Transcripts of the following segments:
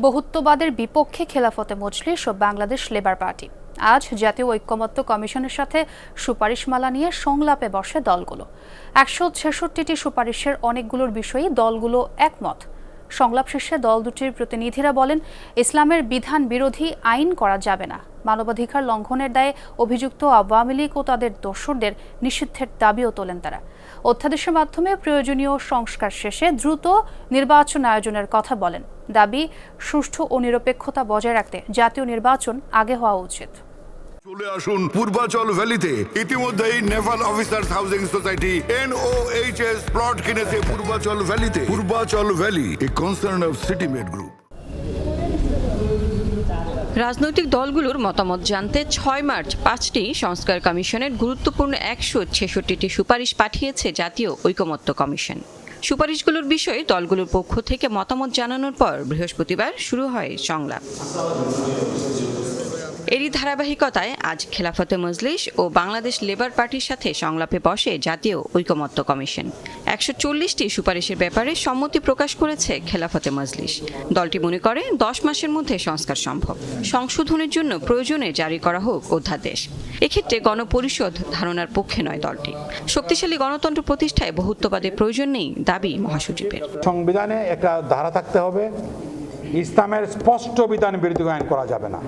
বহুত্ববাদের বিপক্ষে খেলাফতে মজলিস ও Bangladesh labour party. আজ জাতীয় ঐক্যমত্য কমিশনের সাথে সুপারিশমালা নিয়ে সংলাপে বসে দলগুলো। একশো ছেষট্টিটি সুপারিশের অনেকগুলোর বিষয়েই দলগুলো একমত। সংলাপ শেষে দল দুটির প্রতিনিধিরা বলেন, ইসলামের বিধান বিরোধী আইন করা যাবে না। মানবাধিকার লঙ্ঘনের দায়ে অভিযুক্ত আওয়ামী লীগ ও তাদের দোসরদের নিষিদ্ধের দাবিও তোলেন তারা। অধ্যাদেশের মাধ্যমে প্রয়োজনীয় সংস্কার শেষে দ্রুত নির্বাচন আয়োজনের কথা বলেন। দাবি, সুষ্ঠু ও নিরপেক্ষতা বজায় রাখতে জাতীয় নির্বাচন আগে হওয়া উচিত। চলে আসুন পূর্বাচল ভ্যালিতে। ইতিমধ্যেই naval officers housing society NOHS plot কিনেছে Purbachal ভ্যালিতে। Purbachal valley a concern of city made group রাজনৈতিক দলগুলোর মতামত জানতে ছয় মার্চ পাঁচটি সংস্কার কমিশনের গুরুত্বপূর্ণ একশো ছেষট্টিটি সুপারিশ পাঠিয়েছে জাতীয় ঐকমত্য কমিশন। সুপারিশগুলোর বিষয়ে দলগুলোর পক্ষ থেকে মতামত জানানোর পর বৃহস্পতিবার শুরু হয় সংলাপ। এরই ধারাবাহিকতায় আজ খেলাফতে মজলিস ও বাংলাদেশ লেবার পার্টির সাথে সংলাপে বসে জাতীয় ঐকমত্য কমিশন। একশো চল্লিশটি সুপারিশের ব্যাপারে সম্মতি প্রকাশ করেছে খেলাফতে মজলিস। দলটি মনে করে দশ মাসের মধ্যে সংস্কার সম্ভব। সংশোধনের জন্য প্রয়োজনে জারি করা হোক অধ্যাদেশ। এক্ষেত্রে গণপরিষদ ধারণার পক্ষে নয় দলটি। শক্তিশালী গণতন্ত্র প্রতিষ্ঠায় বহুত্ববাদের প্রয়োজন নেই দাবি মহাসচিবের। সংবিধানে একটা ধারা থাকতে হবে। ইসলামের স্পষ্ট বিধান বিরোধী আইন করা যাবে না।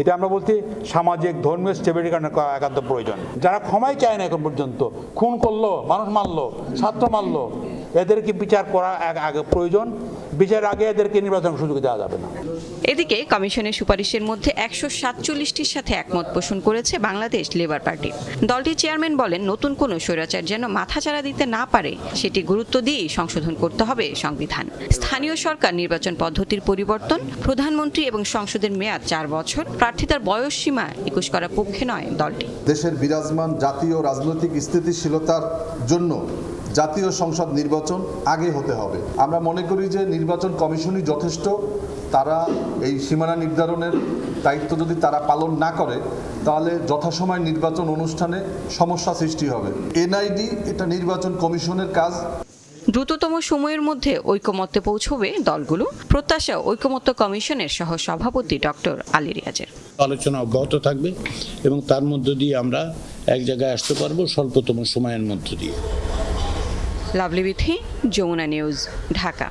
এটা আমরা বলছি সামাজিক, ধর্মীয় স্টেবিলিটি কারণে একান্ত প্রয়োজন। যারা ক্ষমাই চায় না এখন পর্যন্ত, খুন করল, মানুষ মারলো, ছাত্র মারলো এদেরকে বিচার করা আগে প্রয়োজন। বিচার আগে এদেরকে নির্বাচন সুযোগ দেওয়া যাবে না। এদিকে কমিশনের সুপারিশের মধ্যে একশো সাতচল্লিশটির সাথে একমত পোষণ করেছে বাংলাদেশ লেবার পার্টি। দলটির চেয়ারম্যান বলেন নতুন কোনো স্বৈরাচার যেন মাথাচাড়া দিতে না পারে সেটি গুরুত্ব দিয়েই সংশোধন করতে হবে সংবিধান। স্থানীয় সরকার নির্বাচন পদ্ধতির পরিবর্তন প্রধানমন্ত্রী এবং সংসদের মেয়াদ চার বছর প্রার্থিতার বয়স সীমা একুশ করার পক্ষে নয় দলটি। দেশের বিরাজমান জাতীয় রাজনৈতিক স্থিতিশীলতার জন্য জাতীয় সংসদ নির্বাচন আগে হতে হবে। আমরা মনে করি যে নির্বাচন কমিশনই যথেষ্ট তারা এই সীমানা নির্ধারণের দায়িত্ব যদি তারা পালন না করে তাহলে যথাসময় নির্বাচন অনুষ্ঠানে সমস্যা সৃষ্টি হবে। এনআইডি এটা নির্বাচন কমিশনের কাজ। দ্রুততম সময়ের মধ্যে ঐকমত্যে পৌঁছবে দলগুলো প্রত্যাশা ঐকমত্য কমিশনের সহ সভাপতি ডক্টর আলী রিয়াজের। আলোচনা অব্যাহত থাকবে এবং তার মধ্য দিয়ে আমরা এক জায়গায় আসতে পারব স্বল্পতম সময়ের মধ্য দিয়ে। Lovely Bithi Jamuna news Dhaka